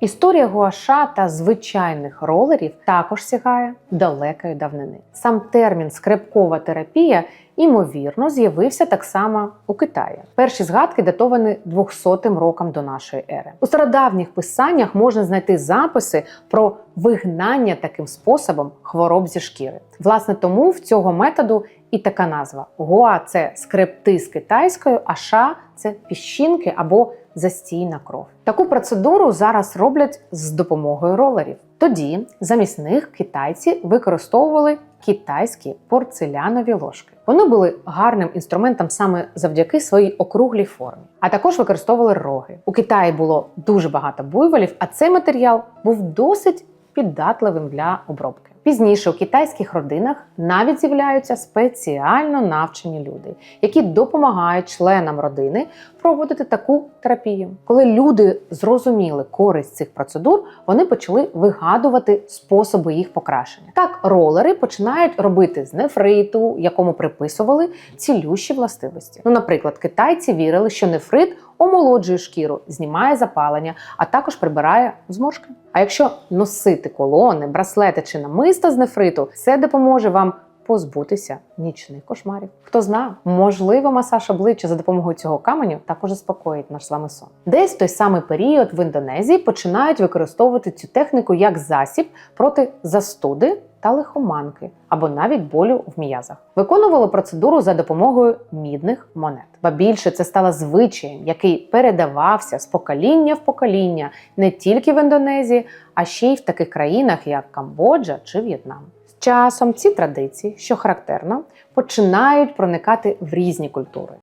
Історія гуаша та звичайних ролерів також сягає далекої давнини. Сам термін скрипкова терапія ймовірно з'явився так само у Китаї. Перші згадки датовані 200 роком до нашої ери. У стародавніх писаннях можна знайти записи про вигнання таким способом хвороб зі шкіри. Власне, тому в цього методу і така назва: гуа це скрепти з китайською, а ша це піщинки або застійна кров. Таку процедуру зараз роблять з допомогою ролерів. Тоді замість них китайці використовували китайські порцелянові ложки. Вони були гарним інструментом саме завдяки своїй округлій формі, а також використовували роги. У Китаї було дуже багато буйволів, а цей матеріал був досить піддатливим для обробки. Пізніше у китайських родинах навіть з'являються спеціально навчені люди, які допомагають членам родини проводити таку терапію. Коли люди зрозуміли користь цих процедур, вони почали вигадувати способи їх покращення. Так, ролери починають робити з нефриту, якому приписували цілющі властивості. Ну, наприклад, китайці вірили, що нефрит омолоджує шкіру, знімає запалення, а також прибирає зморшки. А якщо носити колони, браслети чи намиста з нефриту, це допоможе вам позбутися нічних кошмарів. Хто зна, можливо, масаж обличчя за допомогою цього каменю також заспокоїть наш з вами сон. Десь в той самий період в Індонезії починають використовувати цю техніку як засіб проти застуди та лихоманки або навіть болю в м'язах. Виконували процедуру за допомогою мідних монет. Ба більше це стало звичаєм, який передавався з покоління в покоління не тільки в Індонезії, а ще й в таких країнах, як Камбоджа чи В'єтнам. Часом ці традиції, що характерно, починають проникати в різні культури.